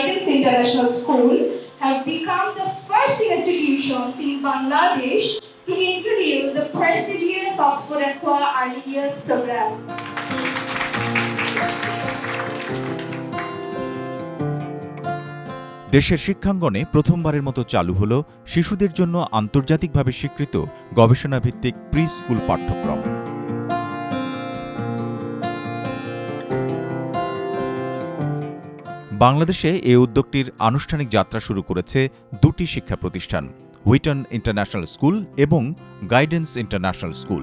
Guidance International School have become the first institutions in Bangladesh to introduce the prestigious Oxford Aqua Early Years program. দেশের শিক্ষাঙ্গনে প্রথমবারের মতো চালু হল শিশুদের জন্য আন্তর্জাতিকভাবে স্বীকৃত গবেষণাভিত্তিক প্রি স্কুল পাঠ্যক্রম বাংলাদেশে এ উদ্যোগটির আনুষ্ঠানিক যাত্রা শুরু করেছে দুটি শিক্ষা প্রতিষ্ঠান হুইটন ইন্টারন্যাশনাল স্কুল এবং গাইডেন্স ইন্টারন্যাশনাল স্কুল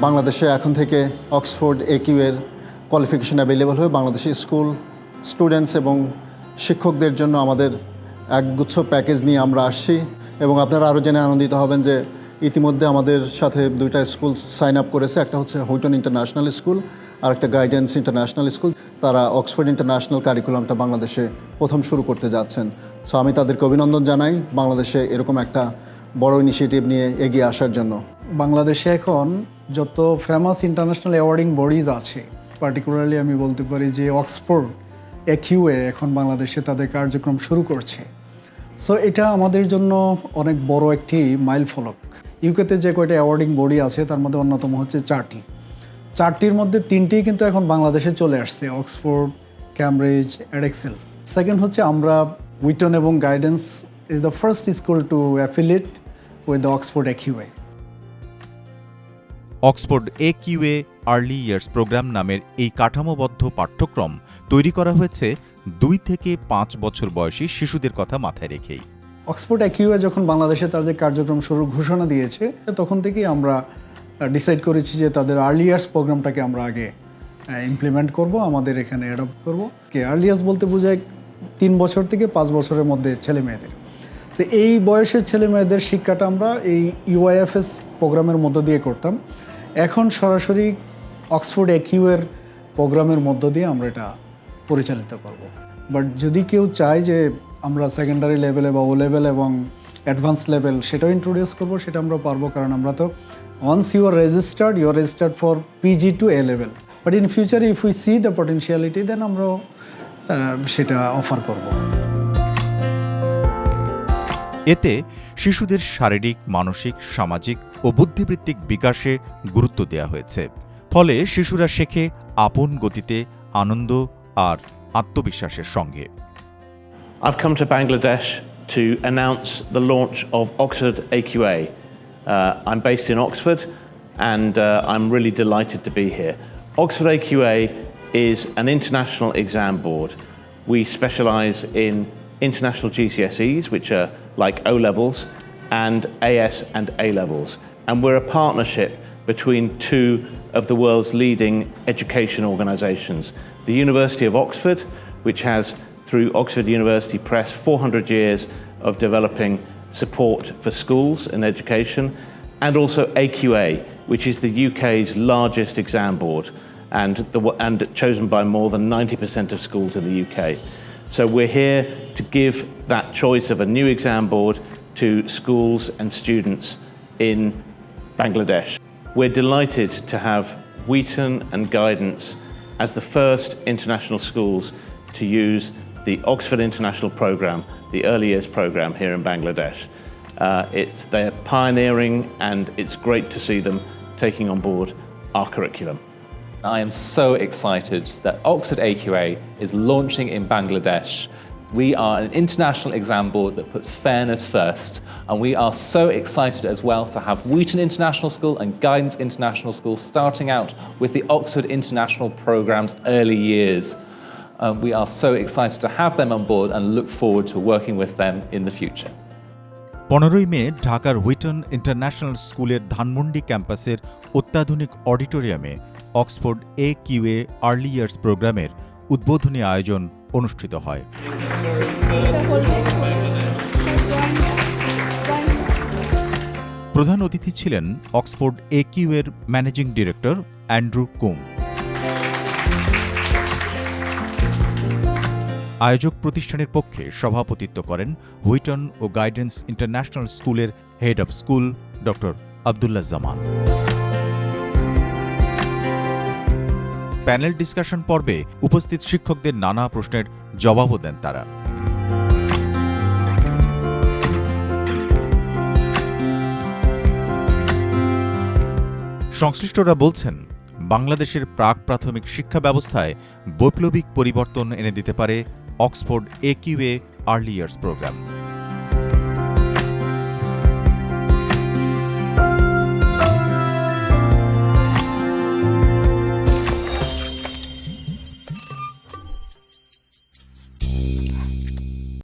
বাংলাদেশে এখন থেকে অক্সফোর্ড একিউ এর কোয়ালিফিকেশন অ্যাভেলেবল হয়ে বাংলাদেশি স্কুল স্টুডেন্টস এবং শিক্ষকদের জন্য আমাদের একগুচ্ছ প্যাকেজ নিয়ে আমরা আসছি এবং আপনারা আরও জেনে আনন্দিত হবেন যে ইতিমধ্যে আমাদের সাথে দুইটা স্কুল সাইন আপ করেছে। একটা হচ্ছে হুইটন ইন্টারন্যাশনাল স্কুল আর একটা গাইডেন্স ইন্টারন্যাশনাল স্কুল তারা অক্সফোর্ড ইন্টারন্যাশনাল কারিকুলামটা বাংলাদেশে প্রথম শুরু করতে যাচ্ছেন। সো আমি তাদেরকে অভিনন্দন জানাই বাংলাদেশে এরকম একটা বড় ইনিশিয়েটিভ নিয়ে এগিয়ে আসার জন্য। বাংলাদেশে এখন যত ফেমাস ইন্টারন্যাশনাল অ্যাওয়ার্ডিং বডিজ আছে পার্টিকুলারলি আমি বলতে পারি যে অক্সফোর্ড একিউএ এখন বাংলাদেশে তাদের কার্যক্রম শুরু করছে। সো এটা আমাদের জন্য অনেক বড় একটি মাইল ফলক। ইউকেতে যে কয়টা অ্যাওয়ার্ডিং বডি আছে, তার মধ্যে অন্যতম হচ্ছে চারটি। চারটির মধ্যে তিনটি কিন্তু এখন বাংলাদেশে চলে আসছে অক্সফোর্ড ক্যামব্রিজ এডেক্সেল সেকেন্ড হচ্ছে আমরা উইটন এবং guidance is the first school to affiliate with the Oxford AQA Oxford A QA early years programme নামের এই কাঠামোবদ্ধ পাঠ্যক্রম তৈরি করা হয়েছে দুই থেকে পাঁচ বছর বয়সী শিশুদের কথা মাথায় রেখেই। অক্সফোর্ড একিউএ যখন বাংলাদেশে তাদের কার্যক্রম শুরুর ঘোষণা দিয়েছে তখন থেকেই আমরা ডিসাইড করেছি যে তাদের আর্লি ইয়ার্স প্রোগ্রামটাকে আমরা আগে ইমপ্লিমেন্ট করব, আমাদের এখানে অ্যাডপ্ট করব। কে আর্লি ইয়ার্স বলতে বোঝায় তিন বছর থেকে পাঁচ বছরের মধ্যে ছেলে মেয়েদের। তো এই বয়সের ছেলে মেয়েদের শিক্ষাটা আমরা এই ইউআইএফএস প্রোগ্রামের মধ্য দিয়ে করতাম। এখন সরাসরি অক্সফোর্ড একিউ এর প্রোগ্রামের মধ্য দিয়ে আমরা এটা পরিচালিত করব। বাট যদি কেউ চায় যে আমরা সেকেন্ডারি লেভেলে বা ও লেভেল এবং অ্যাডভান্স লেভেল সেটাও ইন্ট্রোডিউস করব সেটা আমরা পারব কারণ আমরা তো once you are registered you are registered for PG to A level but in future if we see the potentiality then আমরা সেটা অফার করব। এতে শিশুদের শারীরিক মানসিক সামাজিক ও বুদ্ধিবৃত্তিক বিকাশে গুরুত্ব দেওয়া হয়েছে। ফলে শিশুরা শেখে আপন গতিতে আনন্দ আর আত্মবিশ্বাসের সঙ্গে। I've come to Bangladesh to announce the launch of Oxford AQA. Uh, I'm based in Oxford and uh, I'm really delighted to be here. Oxford AQA is an international exam board. We specialise in international GCSEs, which are like O levels, and AS and A levels. And we're a partnership between two of the world's leading education organisations the University of Oxford, which has through Oxford University Press 400 years of developing support for schools and education, and also AQA, which is the UK's largest exam board and, the, and chosen by more than 90% of schools in the UK. So we're here to give that choice of a new exam board to schools and students in Bangladesh. We're delighted to have Wheaton and Guidance as the first international schools to use the Oxford International Programme, the early years programme here in Bangladesh. Uh, it's, they're pioneering and it's great to see them taking on board our curriculum. I am so excited that Oxford AQA is launching in Bangladesh. We are an international exam board that puts fairness first, and we are so excited as well to have Wheaton International School and Guidance International School starting out with the Oxford International Programme's early years. Um, we are so excited to have them on board and look forward to working with them in the future. পনেরোই মে ঢাকার হুইটন international স্কুলের ধানমন্ডি ক্যাম্পাসের অত্যাধুনিক অডিটোরিয়ামে Oxford A QA early years প্রোগ্রামের উদ্বোধনী আয়োজন অনুষ্ঠিত হয় প্রধান অতিথি ছিলেন অক্সফোর্ড এ কিউএর ম্যানেজিং ডিরেক্টর অ্যান্ড্রু কুম আয়োজক প্রতিষ্ঠানের পক্ষে সভাপতিত্ব করেন হুইটন ও গাইডেন্স ইন্টারন্যাশনাল স্কুলের হেড অব স্কুল ড আবদুল্লাহ জামান। প্যানেল ডিসকাশন পর্বে উপস্থিত শিক্ষকদের নানা প্রশ্নের জবাবও দেন তারা। সংশ্লিষ্টরা বলছেন, বাংলাদেশের প্রাক প্রাথমিক শিক্ষা ব্যবস্থায় বৈপ্লবিক পরিবর্তন এনে দিতে পারে Oxford AQA early years programme.